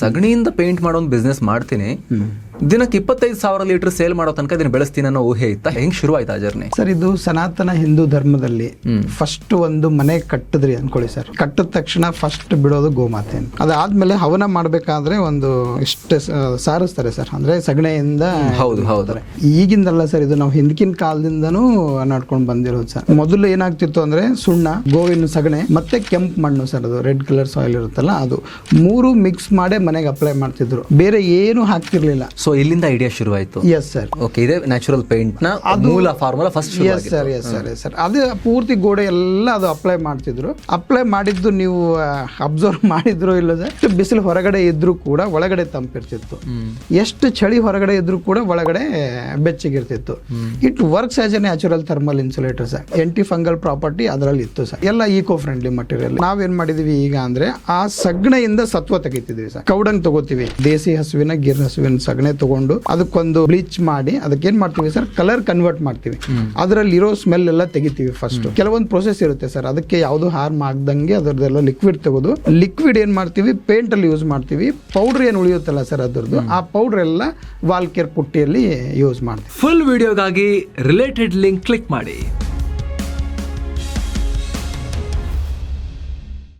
ಸಗಣಿಯಿಂದ ಪೇಂಟ್ ಮಾಡೋ ಒಂದು ಬಿಸ್ನೆಸ್ ಮಾಡ್ತೀನಿ ದಿನಕ್ಕೆ ಇಪ್ಪತ್ತೈದು ಸಾವಿರ ಲೀಟರ್ ಸೇಲ್ ಮಾಡೋ ತನಕ ಇದನ್ನ ಬೆಳೆಸ್ತೀನಿ ಅನ್ನೋ ಊಹೆ ಇತ್ತ? ಹೆಂಗ್ ಶುರು ಆಯ್ತಾ ಜರ್ನಿ ಸರ್ ಇದು ಸನಾತನ ಹಿಂದೂ ಧರ್ಮದಲ್ಲಿ ಫಸ್ಟ್ ಒಂದು ಮನೆ ಕಟ್ಟಿದ್ರಿ ಅನ್ಕೊಳ್ಳಿ ಸರ್. ಕಟ್ಟಿದ ತಕ್ಷಣ ಫಸ್ಟ್ ಬಿಡೋದು ಗೋಮಾತೆ ಅದಾದ್ಮೇಲೆ ಹವನ ಮಾಡ್ಬೇಕಾದ್ರೆ ಒಂದು ಇಷ್ಟ ಸಾರಿಸ್ತಾರೆ ಸರ್. ಅಂದ್ರೆ ಸಗಣಿಯಿಂದ ಹೌದು ಹೌದು. ಈಗಿಂದಲ್ಲ ಸರ್ ಇದು ನಾವು ಹಿಂದಕಿನ ಕಾಲದಿಂದನೂ ನಡ್ಕೊಂಡು ಬಂದಿರೋದು ಸರ್. ಮೊದಲು ಏನಾಗ್ತಿತ್ತು ಅಂದ್ರೆ ಸುಣ್ಣ ಗೋವಿನ ಸಗಣೆ ಮತ್ತೆ ಕೆಂಪು ಮಣ್ಣು ಸರ್ ಅದು. ರೆಡ್ ಕಲರ್ ಸಾಯಿಲ್ ಇರುತ್ತಲ್ಲ ಅದು. ಮೂರು ಮಿಕ್ಸ್ ಮಾಡೇ ಮನೆಗೆ ಅಪ್ಲೈ ಮಾಡ್ತಿದ್ರು. ಬೇರೆ ಏನು ಹಾಕ್ತಿರ್ಲಿಲ್ಲ. ಸೊ ಇಲ್ಲಿಂದ ಐಡಿಯಾ ಶುರುವಾಯಿತು? ಆಯ್ತು ಎಸ್ ಸರ್ ಓಕೆ ಇದೆ ನ್ಯಾಚುರಲ್ ಪೇಂಟ್ನ ಮೂಲ formula first yes sir yes sir yes sir ಅದು ಪೂರ್ತಿ ಗೋಡೆ ಎಲ್ಲ ಅದು ಅಪ್ಲೈ ಮಾಡ್ತಿದ್ರು. ಅಪ್ಲೈ ಮಾಡಿದ್ದು ನೀವು ಅಬ್ಸರ್ವ್ ಮಾಡಿದ್ರು ಇಲ್ಲ ಸರ್ ಬಿಸಿಲು ಹೊರಗಡೆ ಇದ್ರೂ ಕೂಡ ಒಳಗಡೆ ತಂಪಿರ್ತಿತ್ತು. ಎಷ್ಟು ಚಳಿ ಹೊರಗಡೆ ಇದ್ರೂ ಕೂಡ ಒಳಗಡೆ ಬೆಚ್ಚಗಿರ್ತಿತ್ತು. It works as a natural thermal insulator sir anti fungal property ಅದರಲ್ಲಿ ಇತ್ತು ಸರ್ ಎಲ್ಲ ಈಕೋ ಫ್ರೆಂಡ್ಲಿ ಮಟೀರಿಯಲ್ ನಾವೇನ್ ಮಾಡಿದೀವಿ ಈಗ ಅಂದ್ರೆ ಆ ಸಗಣೆಯಿಂದ ಸತ್ವ ತೆಗಿತಿದ್ವಿ ಸರ್ ಕೌಡಂಗ್ ತಗೋತೀವಿ. ದೇಸಿ ಹಸುವಿನ ಗಿರ್ ಹಸುವಿನ ಸಗಣಿ ತಗೊಂಡು ಅದಕ್ಕೊಂದು ಬ್ಲೀಚ್ ಮಾಡಿ ಅದಕ್ಕೆ ಏನ್ ಮಾಡ್ತೀವಿ ಸರ್? ಕಲರ್ ಕನ್ವರ್ಟ್ ಮಾಡ್ತೀವಿ. ಅದರಲ್ಲಿ ಇರೋ ಸ್ಮೆಲ್ ಎಲ್ಲ ತೆಗಿತೀವಿ ಫಸ್ಟ್ ಕೆಲವೊಂದು ಪ್ರೊಸೆಸ್ ಇರುತ್ತೆ ಸರ್. ಅದಕ್ಕೆ ಯಾವುದು ಹಾರ್ಮ್ ಆಗದಂಗೆ ಅದರದ್ದೆಲ್ಲ ಲಿಕ್ವಿಡ್ ತೆಗೆದು ಲಿಕ್ವಿಡ್ ಏನ್ ಮಾಡ್ತೀವಿ? ಪೇಂಟ್ ಅಲ್ಲಿ ಯೂಸ್ ಮಾಡ್ತೀವಿ. ಪೌಡರ್ ಏನು ಉಳಿಯುತ್ತಲ್ಲ ಸರ್ ಅದರದ್ದು? ಆ ಪೌಡರ್ ಎಲ್ಲ ವಾಲ್ ಕೇರ್ ಪುಟ್ಟಿಯಲ್ಲಿ ಯೂಸ್ ಮಾಡ್ತೀವಿ. ಫುಲ್ ವಿಡಿಯೋಗಾಗಿ ರಿಲೇಟೆಡ್ ಲಿಂಕ್ ಕ್ಲಿಕ್ ಮಾಡಿ.